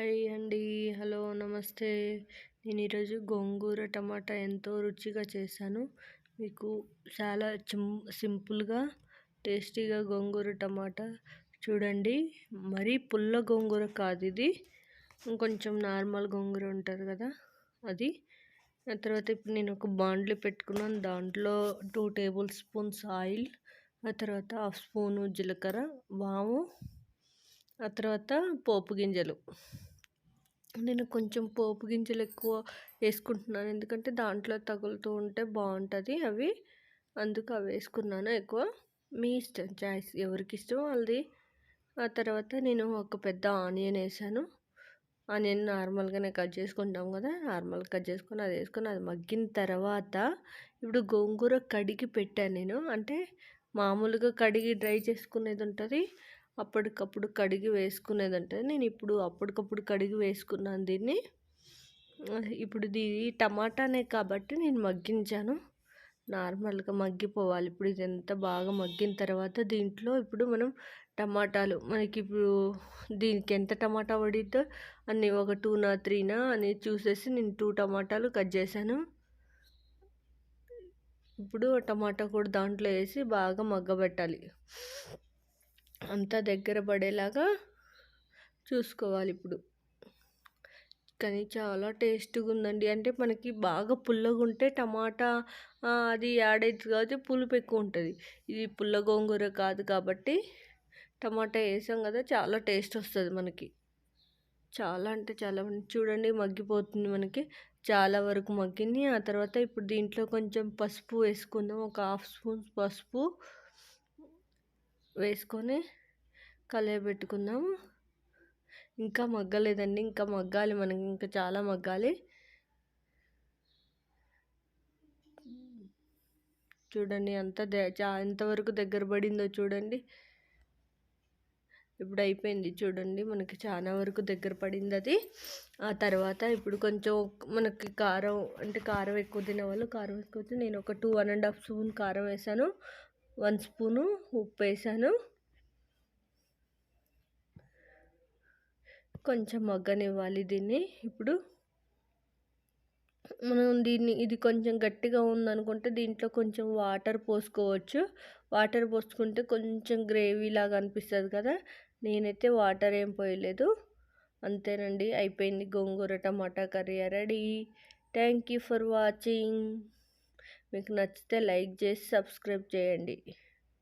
Hi అండి. Hello నమస్తే. నేను ఈరోజు గోంగూర టమాటా ఎంతో రుచిగా చేశాను. మీకు చాలా సింపుల్గా టేస్టీగా గోంగూర టమాటా చూడండి. మరీ పుల్ల గోంగూర కాదు ఇది. ఇంకొంచెం నార్మల్ గోంగూర ఉంటుంది కదా అది. ఆ తర్వాత ఇప్పుడు నేను ఒక బాండ్లు పెట్టుకున్నాను. దాంట్లో టూ టేబుల్ స్పూన్స్ ఆయిల్ ఆ తర్వాత హాఫ్ స్పూను జీలకర్ర వాము ఆ తర్వాత పోపు గింజలు. నేను కొంచెం పోపు గింజలు ఎక్కువ వేసుకుంటున్నాను. ఎందుకంటే దాంట్లో తగులుతూ ఉంటే బాగుంటుంది అవి. అందుకు అవి వేసుకున్నాను ఎక్కువ. మీ ఇష్టం చాయిస్ ఎవరికి ఇష్టం వాళ్ళది. ఆ తర్వాత నేను ఒక పెద్ద ఆనియన్ వేసాను. ఆనియన్ నార్మల్గానే కట్ చేసుకుంటాం కదా నార్మల్ కట్ చేసుకొని అది వేసుకొని అది మగ్గిన తర్వాత ఇప్పుడు గోంగూర కడిగి పెట్టాను నేను. అంటే మామూలుగా కడిగి డ్రై చేసుకునేది ఉంటుంది. అప్పటికప్పుడు కడిగి వేసుకునేది అంటే నేను ఇప్పుడు అప్పటికప్పుడు కడిగి వేసుకున్నాను దీన్ని. ఇప్పుడు ఇది టమాటానే కాబట్టి నేను మగ్గించాను. నార్మల్గా మగ్గిపోవాలి. ఇప్పుడు ఇది ఎంత బాగా మగ్గిన తర్వాత దీంట్లో ఇప్పుడు మనం టమాటాలు మనకి ఇప్పుడు దీనికి ఎంత టమాటా పడిద్దో అన్ని ఒక టూనా త్రీనా అని చూసేసి నేను టూ టమాటాలు కట్ చేశాను. ఇప్పుడు టమాటా కూడా దాంట్లో వేసి బాగా మగ్గబెట్టాలి. అంతా దగ్గర పడేలాగా చూసుకోవాలి ఇప్పుడు. కానీ చాలా టేస్ట్గా ఉందండి అంటే మనకి బాగా పుల్లగా ఉంటే టమాటా అది యాడ్ అవుతుంది కాబట్టి పులుపు ఎక్కువ ఉంటుంది ఇది పుల్ల గోంగూర కాదు కాబట్టి టమాటా వేసాం కదా చాలా టేస్ట్ వస్తుంది మనకి. చాలా అంటే చాలా చూడండి మగ్గిపోతుంది మనకి. చాలా వరకు మగ్గింది. ఆ తర్వాత ఇప్పుడు దీంట్లో కొంచెం పసుపు వేసుకుందాం. ఒక హాఫ్ స్పూన్ పసుపు వేసుకొని పెట్టుకుందాం ఇంకా మగ్గలేదండి. ఇంకా మగ్గాలి మనకి. ఇంకా చాలా మగ్గాలి. చూడండి అంత ఎంతవరకు దగ్గర పడిందో చూడండి. ఇప్పుడు అయిపోయింది చూడండి. మనకి చాలా వరకు దగ్గర పడింది అది. ఆ తర్వాత ఇప్పుడు కొంచెం మనకి కారం అంటే కారం ఎక్కువ తినేవాళ్ళు కారం ఎక్కువ నేను ఒక two one and half spoon కారం వేసాను. వన్ స్పూను ఉప్పు వేసాను. కొంచెం మగ్గనివ్వాలి దీన్ని. ఇప్పుడు మనం దీన్ని ఇది కొంచెం గట్టిగా ఉందనుకుంటే దీంట్లో కొంచెం వాటర్ పోసుకోవచ్చు. వాటర్ పోసుకుంటే కొంచెం గ్రేవీ లాగా అనిపిస్తుంది కదా. నేనైతే వాటర్ ఏం పోయలేదు. అంతేనండి. అయిపోయింది gongura tomato curry. Ready. Thank you for watching. మీకు నచ్చితే లైక్ చేసి సబ్స్క్రైబ్ చేయండి.